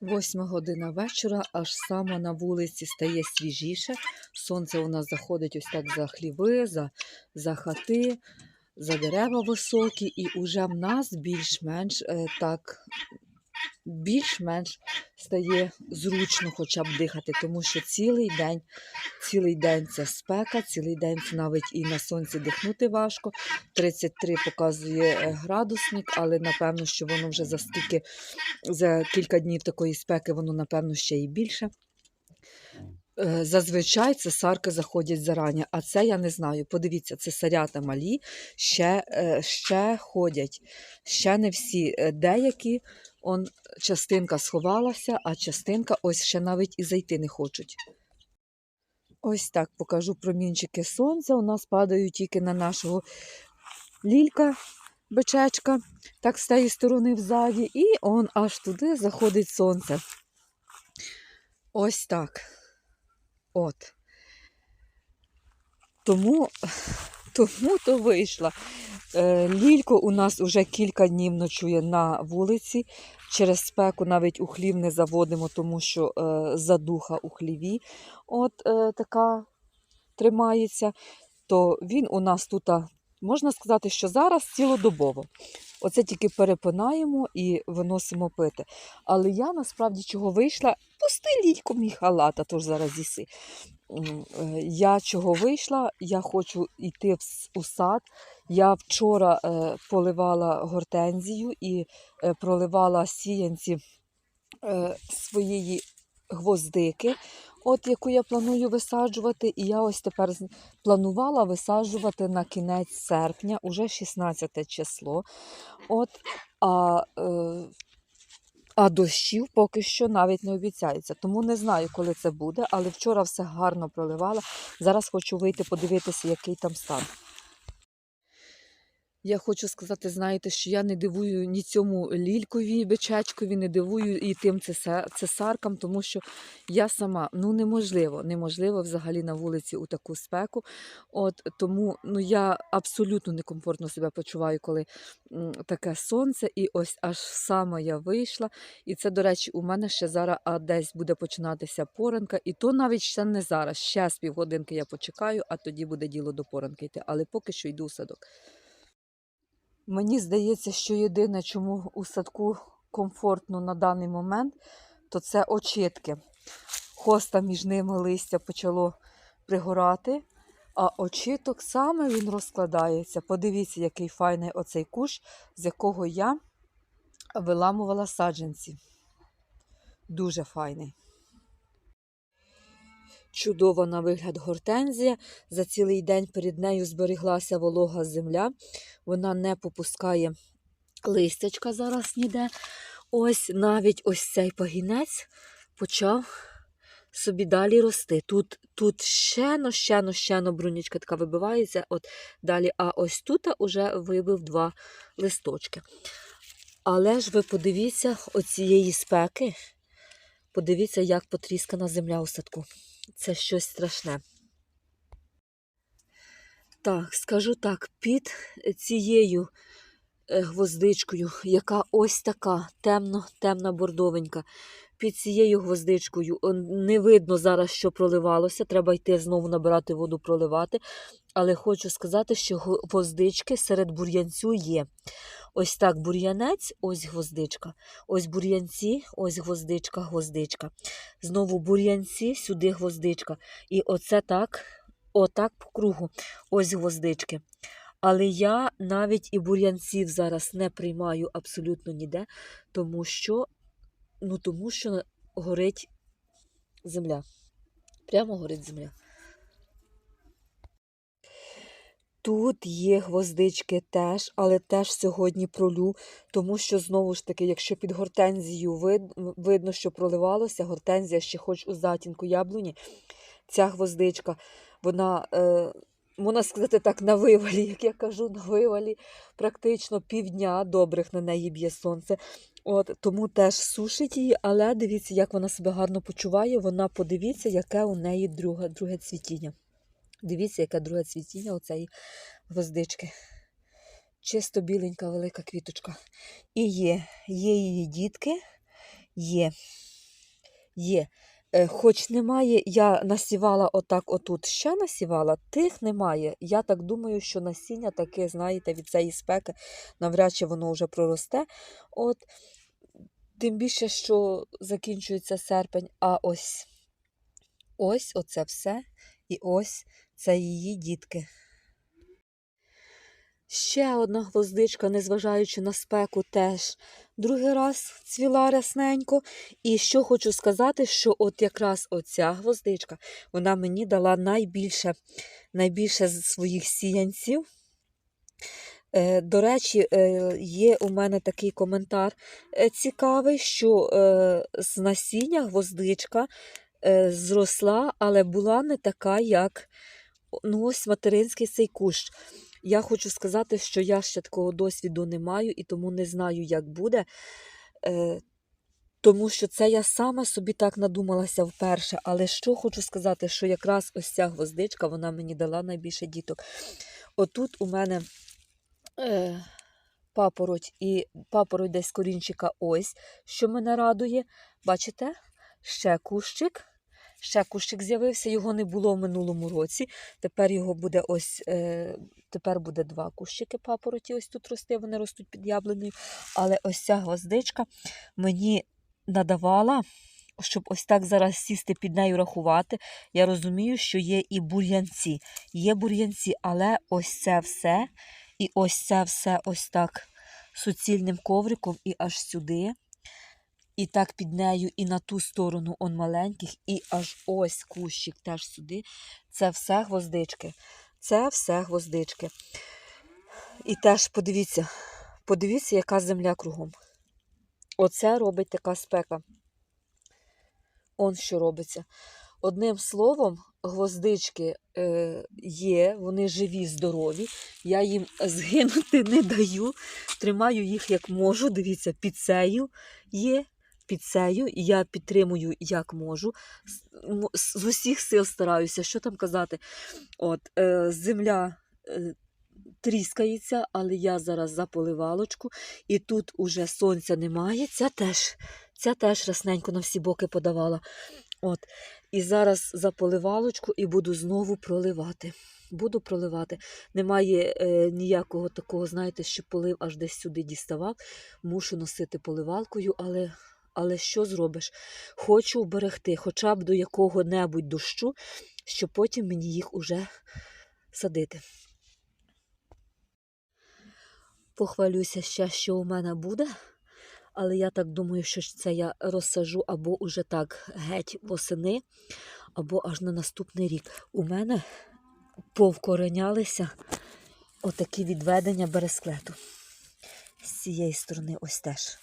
Восьма година вечора, аж саме на вулиці стає свіжіше. Сонце у нас заходить ось так за хліви, за, за хати, за дерева високі, і уже в нас більш-менш е, так. Більш-менш стає зручно хоча б дихати, тому що цілий день, цілий день це спека, цілий день навіть і на сонці дихнути важко. 33 показує е, градусник, але напевно, що воно вже за стільки, за кілька днів такої спеки, воно, напевно, ще і більше. Е, Зазвичай це сарки заходять зарані, а це я не знаю. Подивіться, це сарята малі, ще, е, ще ходять. Ще не всі. Деякі, он, частинка сховалася, а частинка ось ще навіть і зайти не хочуть. Ось так покажу промінчики сонця. У нас падають тільки на нашого лілька, бичечка, так з тієї сторони взаді, і он аж туди заходить сонце. Ось так. От. Тому, тому то вийшла. Е, Лілько у нас уже кілька днів ночує на вулиці. Через спеку навіть у хлів не заводимо, тому що е, задуха у хліві от е, така тримається. То він у нас тут, можна сказати, що зараз цілодобово. Оце тільки перепинаємо і виносимо пити. Але я насправді чого вийшла, пусти лілько мій халат, а то ж зараз зіси. Е, Я чого вийшла, я хочу йти у сад. Я вчора е, поливала гортензію і е, проливала сіянці своєї гвоздики, от яку я планую висаджувати. І я ось тепер планувала висаджувати на кінець серпня, уже 16 число. От, а, е, а дощів поки що навіть не обіцяється. Тому не знаю, коли це буде, але вчора все гарно проливала. Зараз хочу вийти подивитися, який там стан. Я хочу сказати, знаєте, що я не дивую ні цьому лількові бичечкові, не дивую і тим цесаркам, тому що я сама ну неможливо, неможливо взагалі на вулиці у таку спеку. От тому ну я абсолютно некомфортно себе почуваю, коли таке сонце, і ось аж саме я вийшла. І це, до речі, у мене ще зараз а десь буде починатися поранка, і то навіть ще не зараз. Ще з півгодинки я почекаю, а тоді буде діло до поранки йти. Але поки що йду в садок. Мені здається, що єдине, чому у садку комфортно на даний момент, то це очітки. Хоста між ними листя почало пригорати, а очіток саме він розкладається. Подивіться, який файний оцей кущ, з якого я виламувала саджанці. Дуже файний. Чудова на вигляд гортензія. За цілий день перед нею зберіглася волога земля. Вона не попускає листячка зараз ніде. Ось навіть ось цей пагінець почав собі далі рости. Тут, тут щено, щено, щено брунічка така вибивається. От далі, а ось тут уже вибив два листочки. Але ж ви подивіться оцієї спеки. Подивіться, як потріскана земля у садку. Це щось страшне. Так, скажу так, під цією гвоздичкою, яка ось така темно, темна бордовенька. Під цією гвоздичкою не видно зараз, що проливалося. Треба йти знову набирати воду, проливати. Але хочу сказати, що гвоздички серед бур'янцю є. Ось так бур'янець, ось гвоздичка. Ось бур'янці, ось гвоздичка, гвоздичка. Знову бур'янці, сюди гвоздичка. І оце так, отак по кругу. Ось гвоздички. Але я навіть і бур'янців зараз не приймаю абсолютно ніде, тому що, ну, тому що горить земля. Прямо горить земля. Тут є гвоздички теж, але теж сьогодні пролю, тому що знову ж таки, якщо під гортензію вид, видно, що проливалося, гортензія ще хоч у затінку яблуні, ця гвоздичка, вона, е, можна сказати так, на вивалі, як я кажу, на вивалі, практично півдня добрих на неї б'є сонце. От, тому теж сушить її, але дивіться, як вона себе гарно почуває. Вона подивіться, яке у неї друге, друге цвітіння. Дивіться, яке друге цвітіння у цієї гвоздички. Чисто біленька велика квіточка. І є, є її дітки, Є. Є. Е, Хоч немає, я насівала отак отут ще насівала, тих немає. Я так думаю, що насіння таке, знаєте, від цієї спеки навряд чи воно вже проросте. От, тим більше, що закінчується серпень, а ось ось оце все. І ось це її дітки. Ще одна гвоздичка, незважаючи на спеку, теж другий раз цвіла рясненько. І що хочу сказати, що от якраз оця гвоздичка, вона мені дала найбільше, найбільше з своїх сіянців. Е, До речі, е, є у мене такий коментар е, цікавий, що е, з насіння гвоздичка зросла, але була не така, як ну, ось материнський цей кущ. Я хочу сказати, що я ще такого досвіду не маю і тому не знаю, як буде. Е, тому що це я сама собі так надумалася вперше. Але що хочу сказати, що якраз ось ця гвоздичка вона мені дала найбільше діток. Отут у мене е, папороть і папороть десь корінчика ось, що мене радує. Бачите? Ще кущик. Ще кущик з'явився, його не було в минулому році. Тепер його буде ось, е, тепер буде два кущики папороті. Ось тут рости, вони ростуть під яблунею. Але ось ця гвоздичка мені надавала, щоб ось так зараз сісти під нею рахувати. Я розумію, що є і бур'янці. Є бур'янці, але ось це все, і ось це все ось так суцільним ковриком і аж сюди. І так під нею, і на ту сторону он маленьких, і аж ось кущик теж сюди. Це все гвоздички. Це все гвоздички. І теж подивіться, подивіться, яка земля кругом. Оце робить така спека. Он що робиться. Одним словом, гвоздички е, є, вони живі, здорові. Я їм згинути не даю. Тримаю їх як можу. Дивіться, під цею є. Під цею і я підтримую як можу. З усіх сил стараюся, що там казати. От, е, земля е, тріскається, але я зараз за поливалочку, і тут уже сонця немає. Ця теж, ця теж расненько на всі боки подавала. От. І зараз за поливалочку і буду знову проливати. Буду проливати. Немає е, ніякого такого, знаєте, що полив аж десь сюди діставав. Мушу носити поливалкою, але, але що зробиш? Хочу вберегти хоча б до якого-небудь дощу, щоб потім мені їх уже садити. Похвалюся ще, що у мене буде. Але я так думаю, що це я розсажу або уже так геть восени, або аж на наступний рік. У мене повкоренялися отакі відведення бересклету. З цієї сторони ось теж.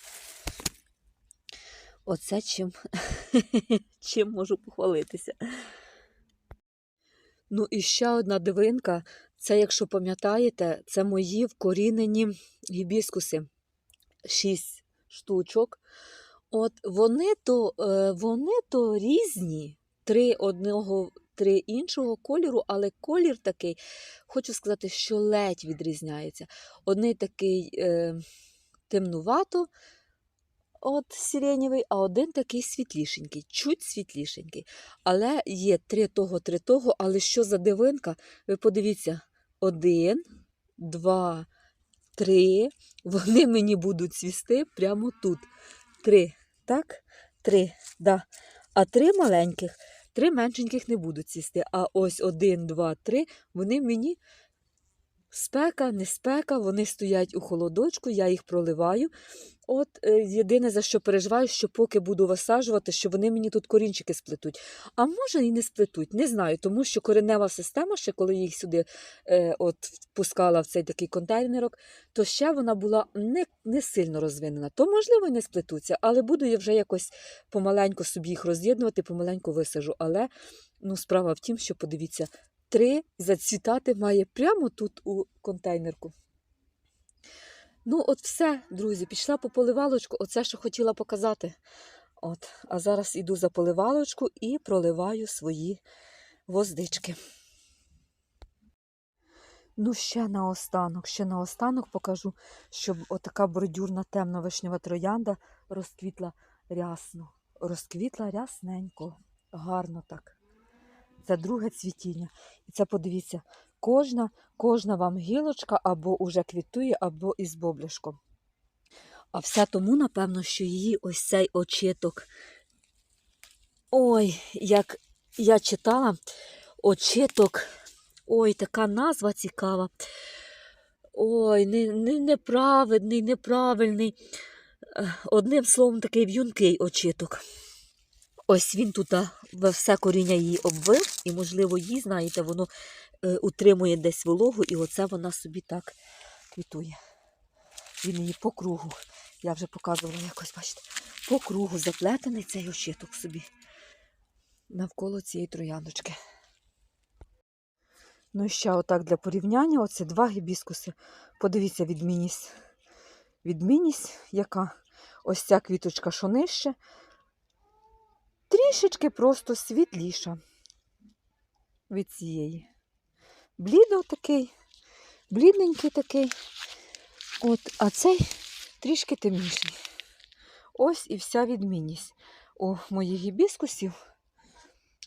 Оце чим, чим можу похвалитися. Ну і ще одна дивинка. Це, якщо пам'ятаєте, це мої вкорінені гібіскуси. Шість штучок. От вони то, е, вони то різні, три одного, три іншого кольору, але колір такий, хочу сказати, що ледь відрізняється. Одний такий е, темнувато, от сиренєвий, а один такий світлішенький, чуть світлішенький. Але є три того, три того, але що за дивинка? Ви подивіться, один, два, три. Вони мені будуть цвісти прямо тут. Три. Так? Три. Да. А три маленьких, три меншеньких не будуть цвісти. А ось один, два, три, вони мені спека, не спека, вони стоять у холодочку, я їх проливаю. От е, єдине, за що переживаю, що поки буду висаджувати, що вони мені тут корінчики сплетуть. А може і не сплетуть, не знаю, тому що коренева система, ще коли їх сюди е, от пускала в цей такий контейнерок, то ще вона була не, не сильно розвинена. То, можливо, і не сплетуться, але буду я вже якось помаленьку собі їх роз'єднувати, помаленьку висажу. Але ну, справа в тім, що подивіться, три зацвітати має прямо тут у контейнерку. Ну, от все, друзі, пішла по поливалочку, оце, що хотіла показати. От, а зараз іду за поливалочку і проливаю свої воздички. Ну, ще наостанок, ще наостанок покажу, щоб отака бордюрна темна вишнева троянда розквітла рясно. Розквітла рясненько, гарно так. Це друге цвітіння. І це подивіться, кожна, кожна вам гілочка або уже квітує, або із боблюшком. А все тому, напевно, що її ось цей очиток. Ой, як я читала, очиток. Ой, така назва цікава. Ой, не, не, неправедний, неправильний. Е, Одним словом, такий в'юнкий очиток. Ось він тут все коріння її обвив, і, можливо, її, знаєте, воно е, утримує десь вологу, і оце вона собі так квітує. Він її по кругу. Я вже показувала якось, бачите, по кругу заплетений цей очиток собі навколо цієї трояндочки. Ну і ще отак для порівняння, оце два гібіскуси. Подивіться відмінність. Відмінність, яка ось ця квіточка, що нижче, трішечки просто світліша від цієї. Блідо такий, блідненький такий. От, а цей трішки темніший. Ось і вся відмінність у моїх гібіскусів.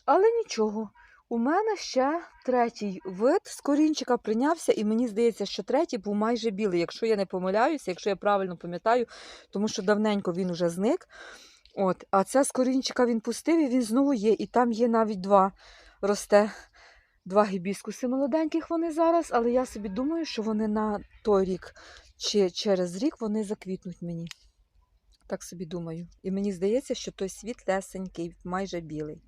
Але нічого, у мене ще третій вид з корінчика прийнявся, і мені здається, що третій був майже білий, якщо я не помиляюся, якщо я правильно пам'ятаю, тому що давненько він уже зник. От, а це з корінчика він пустив, і він знову є. І там є навіть два росте. Два гібіскуси молоденьких вони зараз, але я собі думаю, що вони на той рік чи через рік вони заквітнуть мені. Так собі думаю. І мені здається, що той світлесенький, майже білий.